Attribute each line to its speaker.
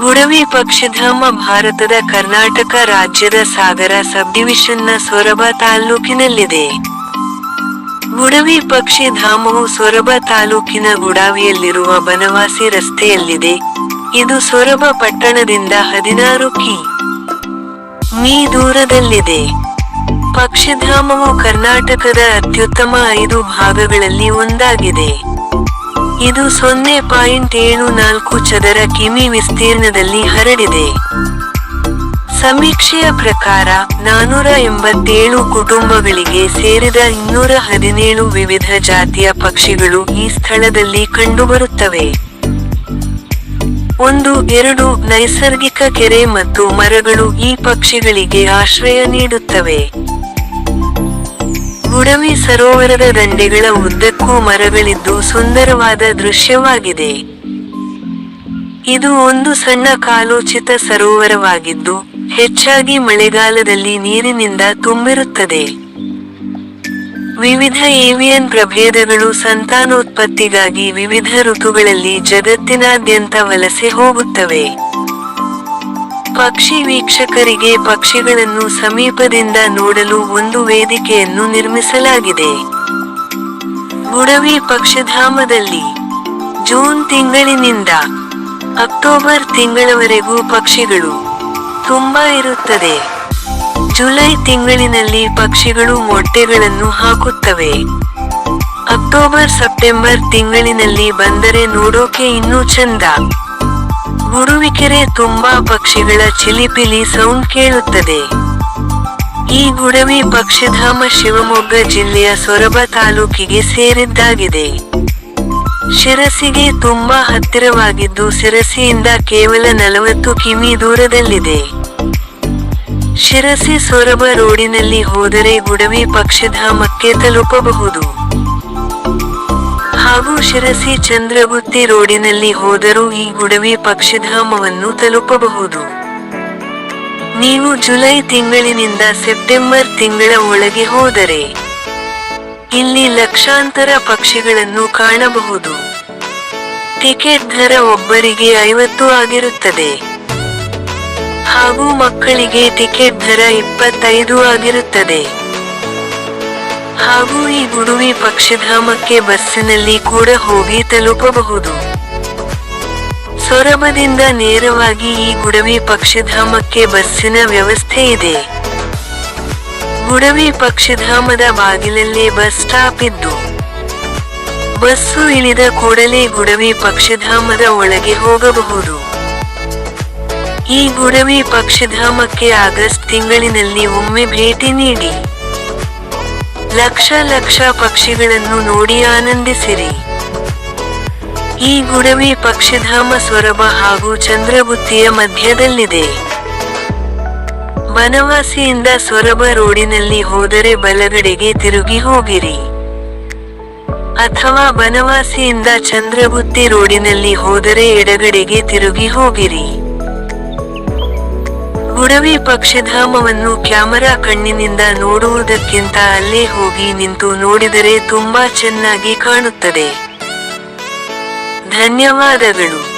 Speaker 1: ಗುಡವಿ ಪಕ್ಷಿಧಾಮ ಭಾರತದ ಕರ್ನಾಟಕ ರಾಜ್ಯದ ಸಾಗರ ಸಬ್ಡಿವಿಷನ್ನ ಸೊರಬ ತಾಲ್ಲೂಕಿನಲ್ಲಿದೆ. ಗುಡವಿ ಪಕ್ಷಿಧಾಮವು ಸೊರಬ ತಾಲೂಕಿನ ಗುಡಾವಿಯಲ್ಲಿರುವ ಬನವಾಸಿ ರಸ್ತೆಯಲ್ಲಿದೆ. ಇದು ಸೊರಬ ಪಟ್ಟಣದಿಂದ ಹದಿನಾರು ಕಿ. ಮೀ ದೂರದಲ್ಲಿದೆ. ಪಕ್ಷಿಧಾಮವು ಕರ್ನಾಟಕದ ಅತ್ಯುತ್ತಮ ಐದು ಭಾಗಗಳಲ್ಲಿ ಒಂದಾಗಿದೆ. ಇದು ಸೊನ್ನೆ ಪಾಯಿಂಟ್ ಏಳು ನಾಲ್ಕು ಚದರ ಕಿಮಿ ವಿಸ್ತೀರ್ಣದಲ್ಲಿ ಹರಡಿದೆ. ಸಮೀಕ್ಷೆಯ ಪ್ರಕಾರ ನಾನೂರ ಎಂಬತ್ತೇಳು ಕುಟುಂಬಗಳಿಗೆ ಸೇರಿದ ಇನ್ನೂರ ಹದಿನೇಳು ವಿವಿಧ ಜಾತಿಯ ಪಕ್ಷಿಗಳು ಈ ಸ್ಥಳದಲ್ಲಿ ಕಂಡುಬರುತ್ತವೆ. ಒಂದು, ಎರಡು ನೈಸರ್ಗಿಕ ಕೆರೆ ಮತ್ತು ಮರಗಳು ಈ ಪಕ್ಷಿಗಳಿಗೆ ಆಶ್ರಯ ನೀಡುತ್ತವೆ. ಗುಡವಿ ಸರೋವರದ ದಂಡೆಗಳ ಉದ್ದಕ್ಕೂ ಮರಗಳಿದ್ದು ಸುಂದರವಾದ ದೃಶ್ಯವಾಗಿದೆ. ಇದು ಒಂದು ಸಣ್ಣ ಕಾಲೋಚಿತ ಸರೋವರವಾಗಿದ್ದು, ಹೆಚ್ಚಾಗಿ ಮಳೆಗಾಲದಲ್ಲಿ ನೀರಿನಿಂದ ತುಂಬಿರುತ್ತದೆ. ವಿವಿಧ ಏವಿಯನ್ ಪ್ರಭೇದಗಳು ಸಂತಾನೋತ್ಪತ್ತಿಗಾಗಿ ವಿವಿಧ ಋತುಗಳಲ್ಲಿ ಜಗತ್ತಿನಾದ್ಯಂತ ವಲಸೆ ಹೋಗುತ್ತವೆ. ಪಕ್ಷಿ ವೀಕ್ಷಕರಿಗೆ ಪಕ್ಷಿಗಳನ್ನು ಸಮೀಪದಿಂದ ನೋಡಲು ಒಂದು ವೇದಿಕೆಯನ್ನು ನಿರ್ಮಿಸಲಾಗಿದೆ. ಗುಡವಿ ಪಕ್ಷಿಧಾಮದಲ್ಲಿ ಜೂನ್ ತಿಂಗಳಿನಿಂದ ಅಕ್ಟೋಬರ್ ತಿಂಗಳವರೆಗೂ ಪಕ್ಷಿಗಳು ತುಂಬಾ ಇರುತ್ತದೆ. ಜುಲೈ ತಿಂಗಳಿನಲ್ಲಿ ಪಕ್ಷಿಗಳು ಮೊಟ್ಟೆಗಳನ್ನು ಹಾಕುತ್ತವೆ. ಅಕ್ಟೋಬರ್ ಸೆಪ್ಟೆಂಬರ್ ತಿಂಗಳಿನಲ್ಲಿ ಬಂದರೆ ನೋಡೋಕೆ ಇನ್ನೂ ಚಂದ. ಗುಡುವಿಕೆರೆ ತುಂಬಾ ಪಕ್ಷಿಗಳ ಚಿಲಿಪಿಲಿ ಸೌಂಡ್ ಕೇಳುತ್ತದೆ. ಈ ಗುಡವಿ ಪಕ್ಷಿಧಾಮ ಶಿವಮೊಗ್ಗ ಜಿಲ್ಲೆಯ ಸೊರಬ ತಾಲೂಕಿಗೆ ಸೇರಿದ್ದಾಗಿದೆ. ಶಿರಸಿಗೆ ತುಂಬಾ ಹತ್ತಿರವಾಗಿದ್ದು ಶಿರಸಿಯಿಂದ ಕೇವಲ ನಲವತ್ತು ಕಿಮಿ ದೂರದಲ್ಲಿದೆ. ಶಿರಸಿ ಸೊರಬ ರೋಡಿನಲ್ಲಿ ಹೋದರೆ ಗುಡವಿ ಪಕ್ಷಿಧಾಮಕ್ಕೆ ತಲುಪಬಹುದು. ಹಾಗೂ ಶಿರಸಿ ಚಂದ್ರಗುತ್ತಿ ರೋಡಿನಲ್ಲಿ ಹೋದರೂ ಈ ಗುಡವಿ ಪಕ್ಷಿಧಾಮವನ್ನು ತಲುಪಬಹುದು. ನೀವು ಜುಲೈ ತಿಂಗಳಿನಿಂದ ಸೆಪ್ಟೆಂಬರ್ ತಿಂಗಳ ಒಳಗೆ ಹೋದರೆ, ಇಲ್ಲಿ ಲಕ್ಷಾಂತರ ಪಕ್ಷಿಗಳನ್ನು ಕಾಣಬಹುದು. ಟಿಕೆಟ್ ದರ ಒಬ್ಬರಿಗೆ ಐವತ್ತು ಆಗಿರುತ್ತದೆ. ಹಾಗೂ ಮಕ್ಕಳಿಗೆ ಟಿಕೆಟ್ ದರ ಇಪ್ಪತ್ತೈದು ಆಗಿರುತ್ತದೆ. ಹಾಗೂ ಈ ಗುಡುವಿ ಪಕ್ಷಿಧಾಮಕ್ಕೆ ಬಸ್ಸಿನಲ್ಲಿ ಕೂಡ ಹೋಗಿ ತಲುಪಬಹುದು. ಸೊರಬದಿಂದ ನೇರವಾಗಿ ಈ ಗುಡವಿ ಪಕ್ಷಿಧಾಮಕ್ಕೆ ಬಸ್ಸಿನ ವ್ಯವಸ್ಥೆ ಇದೆ. ಗುಡವಿ ಪಕ್ಷಿಧಾಮದ ಬಾಗಿಲಲ್ಲೇ ಬಸ್ ಸ್ಟಾಪ್ ಇದ್ದು, ಬಸ್ಸು ಇಳಿದ ಕೂಡಲೇ ಗುಡವಿ ಪಕ್ಷಿಧಾಮದ ಒಳಗೆ ಹೋಗಬಹುದು. ಈ ಗುಡವಿ ಪಕ್ಷಿಧಾಮಕ್ಕೆ ಆಗಸ್ಟ್ ತಿಂಗಳಿನಲ್ಲಿ ಒಮ್ಮೆ ಭೇಟಿ ನೀಡಿ. ಲಕ್ಷ ಲಕ್ಷ ಪಕ್ಷಿಗಳನ್ನು ನೋಡಿ ಆನಂದಿಸಿರಿ. ಈ ಗುಡವಿ ಪಕ್ಷಿಧಾಮ ಸೊರಬ ಹಾಗೂ ಚಂದ್ರಗುತ್ತಿಯ ಮಧ್ಯದಲ್ಲಿದೆ. ಬನವಾಸಿಯಿಂದ ಸೊರಬ ರೋಡಿನಲ್ಲಿ ಹೋದರೆ ಬಲಗಡೆಗೆ ತಿರುಗಿ ಹೋಗಿರಿ. ಅಥವಾ ಬನವಾಸಿಯಿಂದ ಚಂದ್ರಗುತ್ತಿ ರೋಡಿನಲ್ಲಿ ಹೋದರೆ ಎಡಗಡೆಗೆ ತಿರುಗಿ ಹೋಗಿರಿ. ಗುಡವಿ ಪಕ್ಷಧಾಮವನ್ನು ಕ್ಯಾಮರಾ ಕಣ್ಣಿನಿಂದ ನೋಡುವುದಕ್ಕಿಂತ ಅಲ್ಲೇ ಹೋಗಿ ನಿಂತು ನೋಡಿದರೆ ತುಂಬಾ ಚೆನ್ನಾಗಿ ಕಾಣುತ್ತದೆ. ಧನ್ಯವಾದಗಳು.